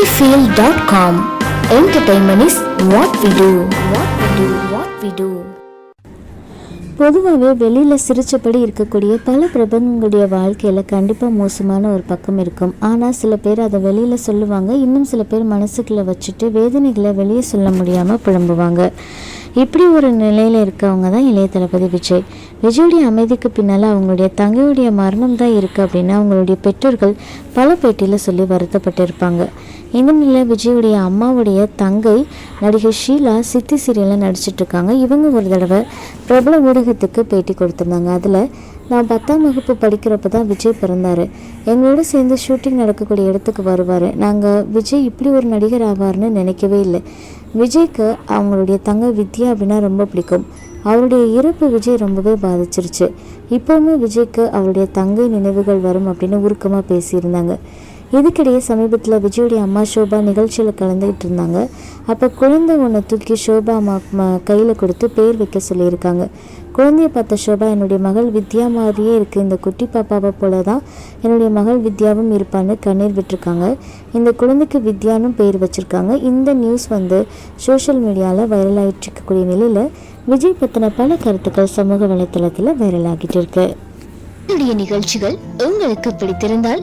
sunnyfield.com. Entertainment is what we do. What we do. What we do. பொதுவாகவே வெளியில் சிரிச்சபடி இருக்கக்கூடிய பல பிரபலங்களுடைய வாழ்க்கையில் கண்டிப்பாக மோசமான ஒரு பக்கம் இருக்கும் ஆனால் சில பேர் அதை வெளியில் சொல்லுவாங்க இன்னும் சில பேர் மனசுக்குள்ளே வச்சுட்டு வேதனைகளை வெளியே சொல்ல முடியாமல் புலம்புவாங்க இப்படி ஒரு நிலையில் இருக்கவங்க தான் இளைய தளபதி விஜய். விஜயுடைய அமைதிக்கு பின்னால் அவங்களுடைய தங்கையுடைய மரணம் தான் இருக்குது அப்படின்னு அவங்களுடைய பெற்றோர்கள் பல பேட்டியில் சொல்லி வருத்தப்பட்டிருப்பாங்க. இந்த நிலையில் விஜயுடைய அம்மாவுடைய தங்கை நடிகை ஷீலா சித்தி சீரியலில் நடிச்சிட்டு இருக்காங்க. இவங்க ஒரு தடவை பிரபல ஊடகத்துக்கு பேட்டி கொடுத்துருந்தாங்க. அதில் நான் பத்தாம் வகுப்பு படிக்கிறப்ப தான் விஜய் பிறந்தார். எங்களோட சேர்ந்து ஷூட்டிங் நடக்கக்கூடிய இடத்துக்கு வருவார். நாங்கள் விஜய் இப்படி ஒரு நடிகர் ஆவார்னு நினைக்கவே இல்லை. விஜய்க்கு அவங்களுடைய தங்கை வித்யா அப்படின்னா ரொம்ப பிடிக்கும். அவருடைய இறப்பு விஜய் ரொம்பவே பாதிச்சிருச்சு. இப்போவுமே விஜய்க்கு அவருடைய தங்கை நினைவுகள் வரும் அப்படின்னு உருக்கமாக பேசியிருந்தாங்க. இதுக்கிடையே சமீபத்தில் விஜயுடைய அம்மா ஷோபா நிகழ்ச்சியில் கலந்துக்கிட்டு இருந்தாங்க. அப்போ குழந்தை ஒன்று தூக்கி ஷோபா அம்மா கையில் கொடுத்து பேர் வைக்க சொல்லியிருக்காங்க. குழந்தைய பார்த்த ஷோபா என்னுடைய மகள் வித்யா மாதிரியே இருக்குது இந்த குட்டி பாப்பாவை போல தான் என்னுடைய மகள் வித்யாவும் இருப்பான்னு கண்ணீர் விட்டுருக்காங்க. இந்த குழந்தைக்கு வித்யானும் பேர் வச்சுருக்காங்க. இந்த நியூஸ் வந்து சோஷியல் மீடியாவில் வைரல் ஆகிட்டு இருக்கக்கூடிய நிலையில் விஜய் பற்றின பல கருத்துக்கள் சமூக வலைத்தளத்தில் வைரல் ஆகிட்டு இருக்கு. என்னுடைய நிகழ்ச்சிகள் உங்களுக்கு பிடித்திருந்தால்